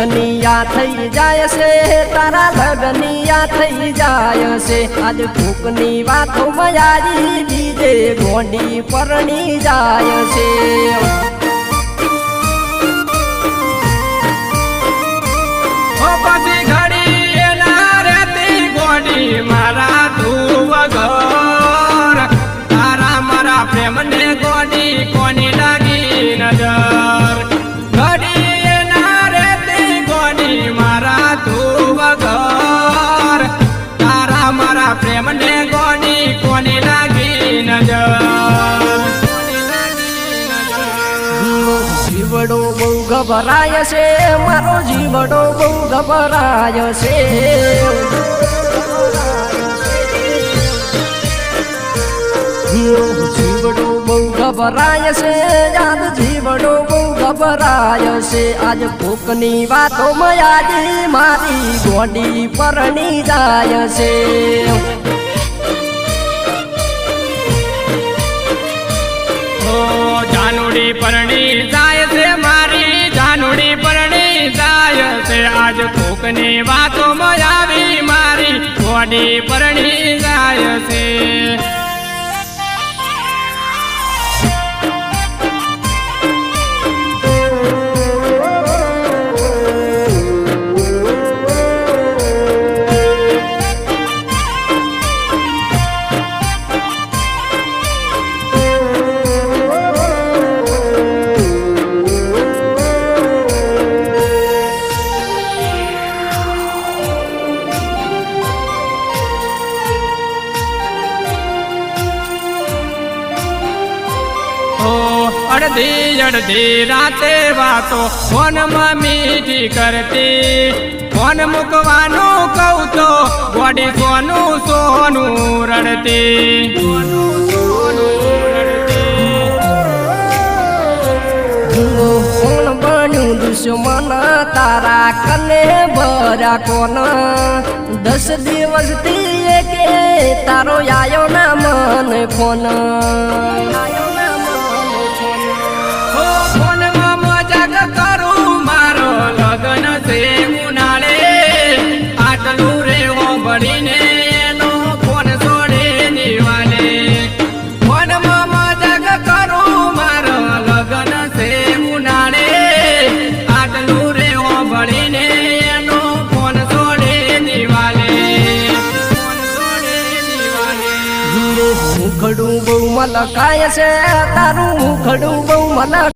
લગનિયા થઈ જાય છે તારા લગનિયા થઈ જાય છે આજ ભૂકની વાતો મયારી, બીજે ગોંડી પરણી જાય છે ગભરાય છે, મારો જીવડો બહુ ગભરાય છે. જીવડો બહુ ગભરાય છે યાદ જીવડો બહુ ગભરાય છે. આજ કોકની વાતો મયાજી મારી ગોડી પરણી જાય છે. જાનુડી પરણી કોકની વાતો આવી મારી ગોડી પરણી જાય છે. અડધી અડધી રાતે વાતો ફોનમાં મીઠી કરતી. ફોન મૂકવાનું કહું તો ગોડી સોનું સોનું રડતી દુશ્મન તારા કને ભર્યા કોન દસ દિવસથી કે તારો આયો ના મન ફોન. ઓ નિવાલે મુખડું બહુ મલકાય છે તારું મુખડું બહુ મલક